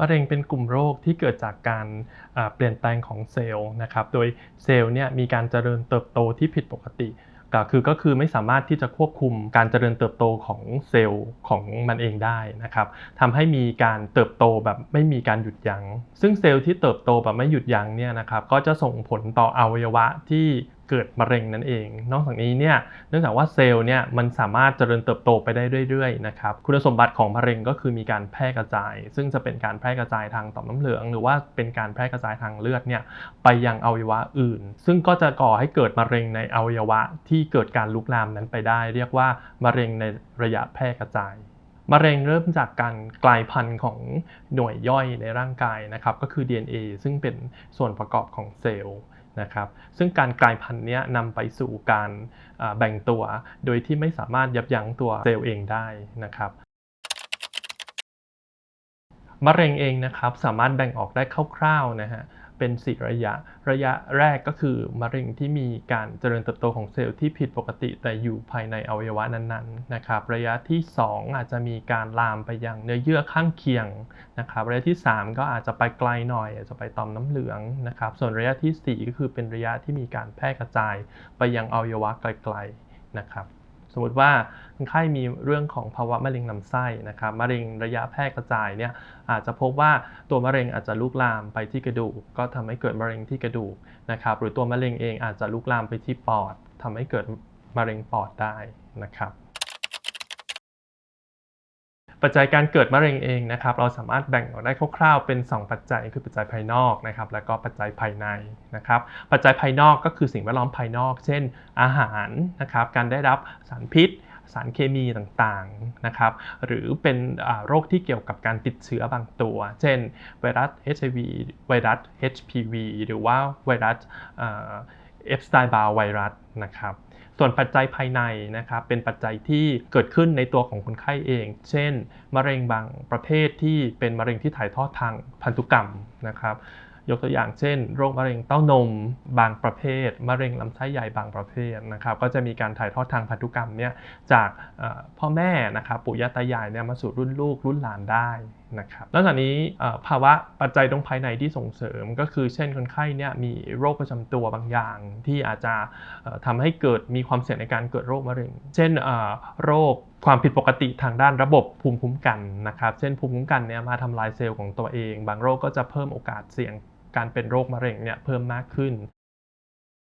มะเร็งเป็นกลุ่มโรคที่เกิดจากการเปลี่ยนแปลงของเซลล์นะครับ โดยเซลล์เนี่ยมีการเจริญเติบโตที่ผิดปกติก็คือก็คือไม่สามารถที่จะควบคุมการเจริญเติบโตของเซลล์ของมันเองได้นะครับทำให้มีการเติบโตแบบไม่มีการหยุดยัง้ง ซึ่งเซลล์ที่เติบโตแบบไม่หยุดยั้งเนี่ยนะครับก็จะส่งผลต่ออวัยวะที่ เกิดมะเร็งนั่นเอง นอกจากนี้เนี่ยเนื่องจากว่าเซลล์เนี่ยมันสามารถเจริญเติบโตไปได้เรื่อยๆนะครับคุณสมบัติของมะเร็งก็คือมีการแพร่กระจาย ซึ่งจะเป็นการแพร่กระจายทางต่อมน้ำเหลือง หรือว่าเป็นการแพร่กระจายทางเลือดเนี่ยไปยังอวัยวะอื่น ซึ่งก็จะก่อให้เกิดมะเร็งในอวัยวะที่เกิดการลุกลามนั้นไปได้ เรียกว่ามะเร็งในระยะแพร่กระจายมะเร็งเริ่มจากการกลายพันธุ์ของหน่วยย่อยในร่างกายนะครับก็คือ DNA ซึ่งเป็นส่วนประกอบของเซลล์ นะครับซึ่งการกลายพันธุ์นี้นำไปสู่การแบ่งตัว โดยที่ไม่สามารถยับยั้งตัวเซลล์เองได้นะครับมะเร็งเองนะครับสามารถแบ่งออกได้คร่าวๆนะฮะ เป็น4ระยะ ระยะแรกก็คือมะเร็งที่มีการเจริญเติบโตของเซลล์ที่ผิดปกติ แต่อยู่ภายในอวัยวะนั้นๆนะครับ ระยะที่ 2 อาจจะมีการลามไปยังเนื้อเยื่อข้างเคียงนะครับ ระยะที่ 3 ก็อาจจะไปไกลหน่อย อาจจะไปต่อมน้ำเหลืองนะครับ ส่วนระยะทีสี่ 4 ก็คือเป็นระยะที่มีการแพร่กระจายไปยังอวัยวะไกลๆนะครับ สมมติว่าคนไข้มีเรื่องของภาวะมะเร็งลำไส้นะครับมะเร็งระยะแพร่กระจายเนี่ยอาจจะพบว่าตัวมะเร็งอาจจะลุกลามไปที่กระดูก ก็ทำให้เกิดมะเร็งที่กระดูกนะครับหรือตัวมะเร็งเองอาจจะลุกลามไปที่ปอดทำให้เกิดมะเร็งปอดได้นะครับ ปัจจัยการเกิดมะเร็งเองนะครับ เราสามารถแบ่งออกได้คร่าวๆเป็น 2 ปัจจัยคือปัจจัยภายนอกนะครับ แล้วก็ปัจจัยภายในนะครับ ปัจจัยภายนอกก็คือสิ่งแวดล้อมภายนอก เช่น อาหารนะครับ การได้รับสารพิษ สารเคมีต่างๆนะครับ หรือเป็นโรคที่เกี่ยวกับการติดเชื้อบางตัว เช่น ไวรัส HIV ไวรัส HPV หรือว่าไวรัสเอฟสไตบาไวรัสนะครับส่วนปัจจัยภายในนะครับเป็นปัจจัยที่เกิดขึ้นในตัวของคนไข้เอง เช่น มะเร็งบางประเภทที่เป็นมะเร็งที่ถ่ายทอดทางพันธุกรรมนะครับยกตัวอย่างเช่น โรคมะเร็งเต้านมบางประเภท มะเร็งลำไส้ใหญ่บางประเภทนะครับก็จะมีการถ่ายทอดทางพันธุกรรมเนี่ยจากพ่อแม่นะครับปู่ย่าตายายเนี่ยมาสู่รุ่นลูกรุ่นหลานได้ นะครับนอกจากนี้ภาวะปัจจัยตรงภายในที่ส่งเสริมก็คือเช่นคนไข้เนี่ยมีโรคประจำตัวบางอย่าง ที่อาจจะเอ่อทำให้เกิดมีความเสี่ยงในการเกิดโรคมะเร็ง เช่นโรคความผิดปกติทางด้านระบบภูมิคุ้มกันนะครับ เช่นภูมิคุ้มกันเนี่ยมาทำลายเซลล์ของตัวเอง บางโรคก็จะเพิ่มโอกาสเสี่ยงการเป็นโรคมะเร็งเนี่ยเพิ่มมากขึ้น